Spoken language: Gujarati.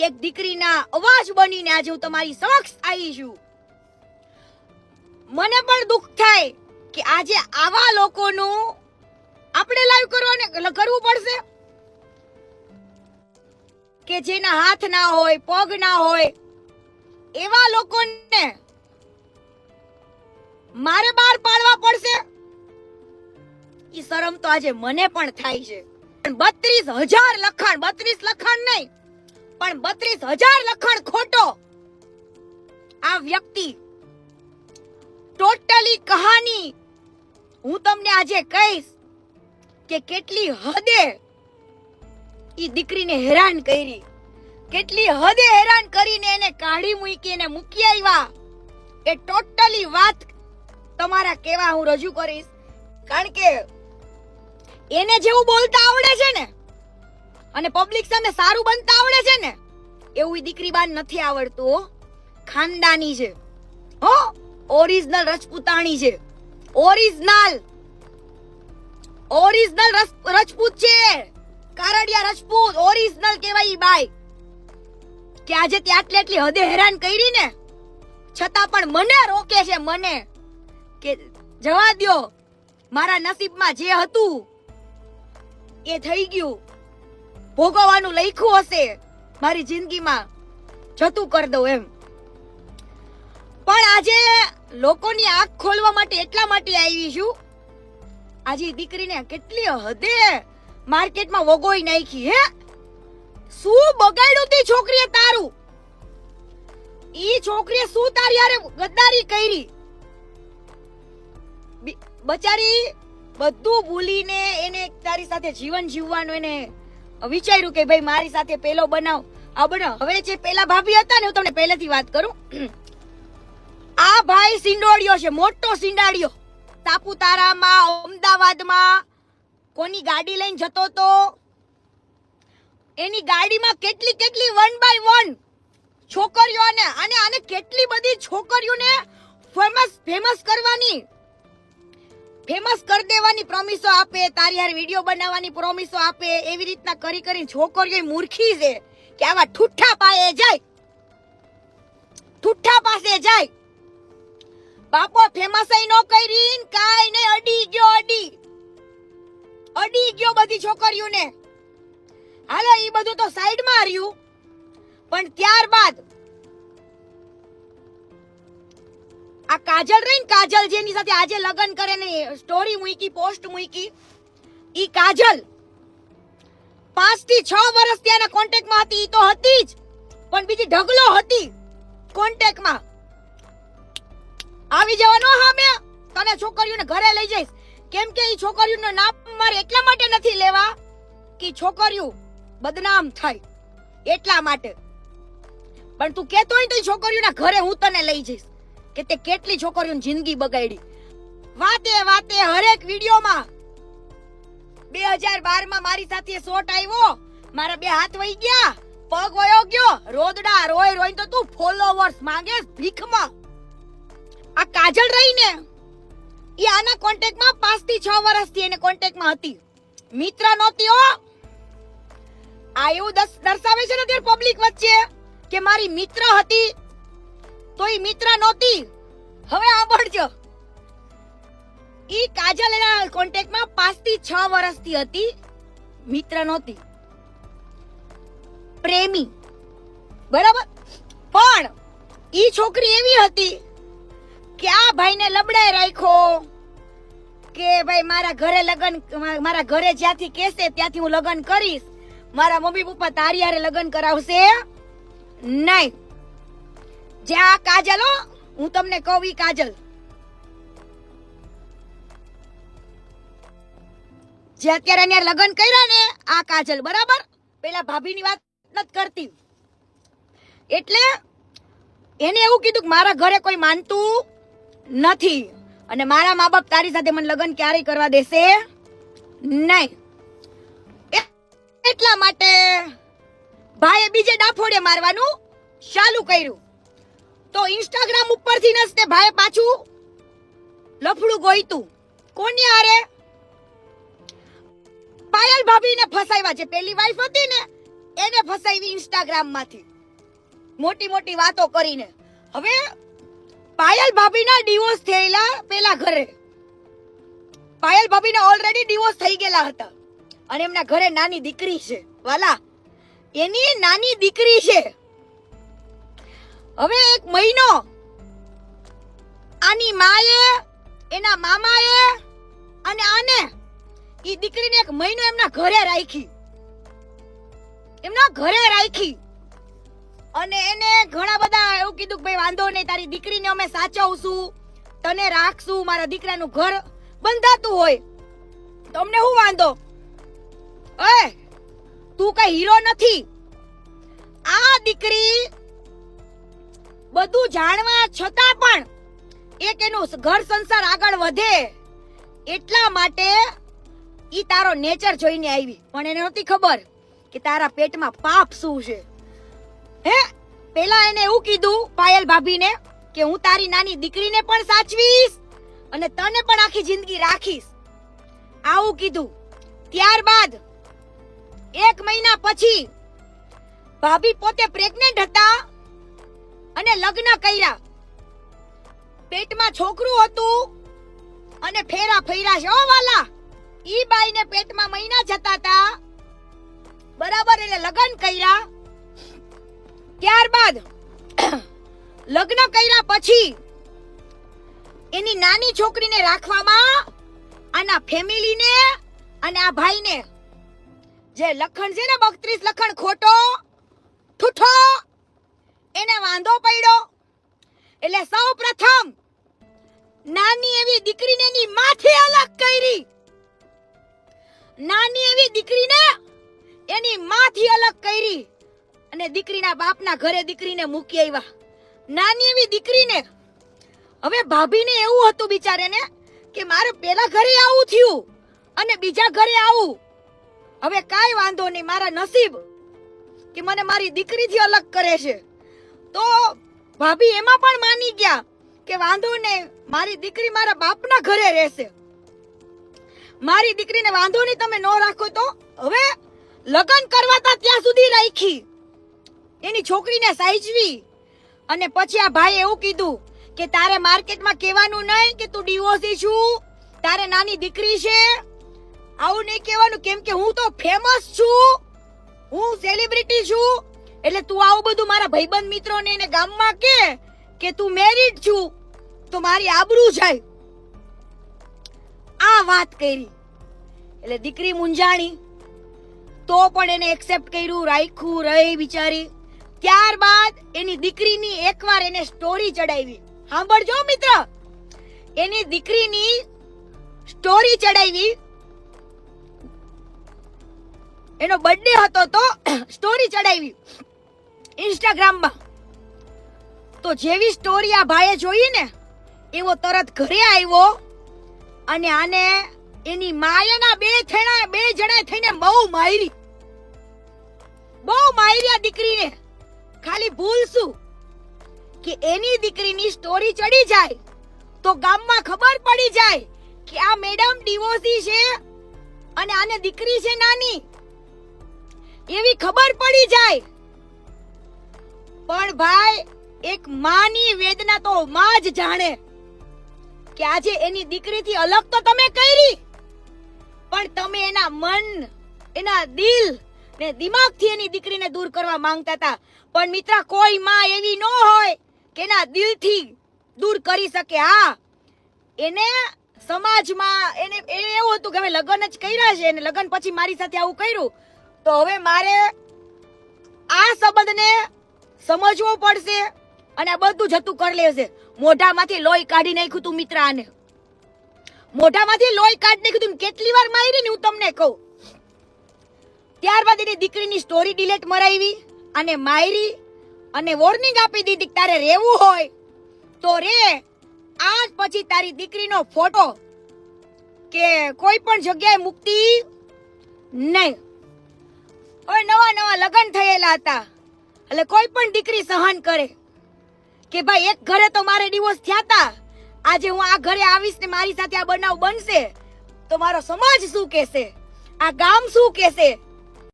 કે એક દીકરીના અવાજ બનીને આજે હું તમારી સમક્ષ આવી છું. મને પણ દુઃખ થાય કે આજે આવા લોકોનું આપણે લાઈવ કરવાને કરવું પડશે? કે જેના હાથ ના હોય, પગ ના હોય, એવા લોકોને મારે બહાર પાડવા પડશે? ઈ શરમ તો આજે મને પણ થાય છે. બત્રીસ હજાર લખાણ, બત્રીસ લખાણ નહીં. પણ બત્રીસ હજાર લખાણ ખોટો. આ વ્યક્તિ ટોટલી કહાની. હું તમને આજે કહીશ કે કેટલી હદે ઈ દીકરીને હેરાન કરી. કેટલી હદે હેરાન કરીને એને કાઢી મૂકી એને મૂકી આવ્યા એ ટોટલી વાત તમારા કેવા હું રજૂ કરીશ. કારણ કે એને જેવું બોલતા આવડે છે ને અને પબ્લિક સામે સારું બનતા આવડે છે ને? એવું દીકરી બાન નથી આવડતું. ખાનદાની છે. હો ઓરિજિનલ રજપૂતાણી છે. ઓરિજિનલ ઓરિજિનલ રજપૂત છે. કારડિયા રજપૂત ઓરિજિનલ કહેવાય બાય કે આજે તે આટલી આટલી હદે હેરાન કરી ને, છતાં પણ મને રોકે છે, મને. કે જવા દ્યો, મારા નસીબમાં જે હતું, એ થઈ ગયું. ભોગવવાનું લખ્યું હશે. મારી જિંદગીમાં જતું કરી દઉં એમ. પણ આજે લોકોની આંખ ખોલવા માટે એટલા માટે આવી છું. આજે દીકરીને કેટલી હદે માર્કેટમાં વગોઈ નાખી, હે? શું બગાડ્યું તી છોકરીએ તારું? ઈ છોકરીએ શું તારી હારે ગદ્દારી કરી? બચારી, બધું ભૂલીને એને તારી સાથે જીવન જીવવાનું એને વિચાર્યું કે ભાઈ, મારી સાથે પેલો બનાવ. આ બનાવ. હવે જે પેલા ભાભી હતા ને, હું તમને પહેલેથી વાત કરું. આ ભાઈ સિંડોડિયો છે, મોટો સિંડાડિયો સાપુતારામાં અમદાવાદમાં કોની ગાડી લઈને જતો તો? એની ગાડીમાં કેટલી કેટલી વન બાય વન છોકરીઓને, અને આને કેટલી બધી છોકરીઓને ફેમસ ફેમસ કરવાની? ફેમસ કરી દેવાની પ્રોમિસો આપે, તારી હાર વીડિયો બનાવવાની પ્રોમિસો આપે, એવી રીતના કરી કરી છોકરીઓ મૂર્ખી છે કે આવા ઠુઠ્ઠા પાયે જાય. ઠુઠ્ઠા પાસે જાય. બાપો ફેમસ નો કરી કાઈ નહીં, અડી ગયો, અડી. અડી ગયો બધી છોકરીઓને. હાલો એ બધું તો સાઈડમાં રહ્યું. પણ ત્યારબાદ આ કાજલ રહી કાજલ જેની સાથે આજે લગ્ન કરે ને સ્ટોરી મૂકી પોસ્ટ મૂકી, ઈ કાજલ પાંચથી છ વર્ષ ત્યાંના કોન્ટેક્ટમાં હતી, ઈ તો હતી જ. પણ બીજી ઢગલો હતી કોન્ટેક્ટમાં આવી જવાનો હા મેં. તને છોકરીઓને ઘરે લઈ જઈશ. કેમ કે ઈ છોકરીઓનું નામ મારે એટલા માટે નથી લેવા કે છોકરીઓ બદનામ થાય એટલા માટે. પણ તું કેતો હોય તો છોકરીઓના ઘરે હું તને લઈ જઈશ. કે તે કેટલી છોકરીઓની જિંદગી બગાડી. વાતે વાતે હરેક વિડીયોમાં બે હજાર બારમાં મારી સાથે શોટ આવ્યો મારા બે હાથ વહી ગયા. પગ વયો ગયો. રોદડા રોય રોય તો તું ફોલોવર્સ માંગે ભીખમાં. આ કાજલ રહીને એ આના કોન્ટેક્ટમાં પાંચથી છ વર્ષથી એને કોન્ટેક્ટમાં હતી. મિત્ર નહોતી હો. આ એવું દર્શાવે છે ને અત્યારે પબ્લિક વચ્ચે કે મારી મિત્ર હતી તો એ મિત્ર નહોતી. હવે સાંભળજો. ઈ કાજલ એના કોન્ટેક્ટમાં પાંચથી છ વર્ષથી હતી. મિત્ર નહોતી. પ્રેમી. બરાબર? પણ ઈ છોકરી એવી હતી કે આ ભાઈને લબડાઈ રાખ્યો કે ભાઈ મારા ઘરે લગન મારા ઘરે જ્યાંથી કહેશે ત્યાંથી હું લગન કરીશ. મારા મમ્મી પપ્પા તારી હારે લગન કરાવશે નહીં. જ્યાં આ કાજલ હો, હું તમને કહું ઈ કાજલ. જે અત્યારે એને લગ્ન કર્યા ને, આ કાજલ, બરાબર? પેલા ભાભીની વાત નથી કરતી. એટલે એને એવું કીધું કે મારા ઘરે કોઈ માનતું નથી. અને મારા મા બાપ તારી સાથે મને લગ્ન ક્યારેય કરવા દેશે નહીં. એટલા માટે ભાઈએ બીજે ડાફોડે મારવાનું ચાલુ કર્યું. તો ઇન્સ્ટાગ્રામ ઉપરથી ને ભાઈ પાછું. લફડું ગોઈતું. કોની હારે? પાયલ ભાભીને ફસાવ્યા છે. પેલી વાઈફ હતી ને, એને ફસાવી ઇન્સ્ટાગ્રામમાંથી મોટી મોટી વાતો કરીને. હવે પાયલ ભાભીના ડિવોર્સ થયેલા પેલા ઘરે. પાયલ ભાભીના ઓલરેડી ડિવોર્સ થઈ ગયેલા હતા. અને એમના ઘરે નાની દીકરી છે. વાલા, એની નાની દીકરી છે. હવે એક મહિનો. આની માએ, એના મામાએ અને આને એ દીકરીને એક મહિનો એમના ઘરે રાખી. એમના ઘરે રાખી. અને એને ઘણા બધા એવું કીધું કે ભાઈ વાંધો નહીં, તારી દીકરીને અમે સાચવશું, તને રાખશું, મારા દીકરાનું ઘર બંધાતું હોય. તો અમને શું વાંધો? એ, તું કઈ હીરો નથી. આ દીકરી બધું જાણવા છતાં પણ એક એનું ઘર સંસાર આગળ વધે એટલા માટે ઈ તારો નેચર જોઈને આવી. પણ એને નહોતી ખબર કે તારા પેટમાં પાપ શું છે. હે? પેલા એને એવું કીધું પાયલ ભાભીને કે હું તારી નાની દીકરીને પણ સાચવીશ અને તને પણ આખી જિંદગી રાખીશ. આવું કીધું. ત્યારબાદ એક મહિના પછી ભાભી પોતે પ્રેગ્નેન્ટ હતા અને લગ્ન કર્યા. પેટમાં છોકરું હતું અને ફેરા ફેરા છે વાલા. ઈ બાઈને પેટમાં મહિના જતા હતા. બરાબર, એટલે લગ્ન કર્યા. ત્યારબાદ લગ્ન કર્યા પછી એની નાની છોકરીને રાખવામાં આના ફેમિલીને અને આ ભાઈને જે લખણ છે ને, બત્રીસ લખણ ખોટો, ઠૂઠો એને વાંધો પડ્યો. એટલે સૌ પ્રથમ નાની એવી દીકરીને એની માથી અલગ કરી. નાની એવી દીકરીને એની માથી અલગ કરી. અને દીકરીના બાપના ઘરે દીકરીને મૂકી આવ્યા નાની એવી દીકરીને હવે ભાભીને એવું હતું બિચારેને કે મારે પેલા ઘરે આવું થયું અને બીજા ઘરે આવું. હવે કાઈ વાંધો નહીં, મારા નસીબ કે મને મારી દીકરીથી અલગ કરે છે. તો ભાભી એમાં પણ માની ગયા કે વાંધો નહીં, મારી દીકરી મારા બાપના ઘરે રહેશે. મારી દીકરીને વાંધો નહીં તમે ન રાખો તો હવે લગ્ન કરવાતા ત્યાં સુધી રાખી. એની છોકરીને સાઈજવી અને પછી આ ભાઈ એવું કીધું કે તારે માર્કેટમાં કહેવાનું નહીં કે તું ડિવોર્સી છું, તારે નાની દીકરી છે. આવું નહીં કહેવાનું, કેમ કે હું તો ફેમસ છું. હું સેલિબ્રિટી છું. એટલે તું આવું બધું મારા ભાઈબંધ મિત્રોને એને ગામમાં કે કે તું મેરિડ છું, તો મારી આબરૂ જાય. આ વાત કરી. એટલે દીકરી મુંજાણી તો પણ એને એક્સેપ્ટ કર્યું, રાખ્યું, રહી બિચારી. ત્યારબાદ એની દીકરીની એકવાર એને સ્ટોરી ચડાવી. સાંભળજો મિત્ર. એની દીકરીની સ્ટોરી ચડાવી. એનો બર્થડે હતો તો સ્ટોરી ચડાવી. ઇન્સ્ટાગ્રામમાં. તો જેવી સ્ટોરી આ ભાઈએ જોઈ ને, એવો તરત ઘરે આવ્યો અને આને એની માયાના બે થેણા બે જણે થઈને બહુ મારી. બહુ મારી આ દીકરીને. ખાલી ભૂલ શું? કે એની દીકરીની સ્ટોરી ચડી જાય તો ગામમાં ખબર પડી જાય કે આ મેડમ ડિવોર્સી છે અને આને દીકરી છે નાની. એવી ખબર પડી જાય પણ ભાઈ, એક માની વેદના તો માં જ જાણે કે આજે એની દીકરીથી અલગ તો તમે કરી, પણ તમે એના મન, એના દિલ ને દિમાગથી એની દીકરીને દૂર કરવા માંગતા હતા. પણ મિત્ર, કોઈ માં એવી ન હોય કે એના દિલથી દૂર કરી શકે. હા, એને સમાજમાં એને એને એવું હતું કે હવે લગ્ન જ કર્યા છે અને લગ્ન પછી મારી સાથે આવું કર્યું. તો હવે મારે આ સંબંધને સમજવો પડશે. અને આ બધું જતું કરી લેશે મોઢામાંથી લોહી કાઢી નાખ્યું તું મિત્ર આને. મોઢામાંથી લોહી કાઢી નાખ્યું તું કેટલી વાર મારી હું તમને કહું. ત્યારબાદ એની દીકરીની સ્ટોરી ડિલેટ મરાવી અને મારી અને વોર્નિંગ આપી દીધી તારે રહેવું હોય તો રે. આજ પછી તારી દીકરીનો ફોટો કે કોઈ પણ જગ્યાએ મૂકતી નહીં. હવે નવા નવા લગ્ન થયેલા હતા. એટલે કોઈ પણ દીકરી સહન કરે કે ભાઈ, એક ઘરે તો મારે ડિવોર્સ થયા હતા આજે હું આ ઘરે આવીશ ને મારી સાથે આ બનાવ બનશે. તો મારો સમાજ શું કહેશે? આ ગામ શું કહેશે?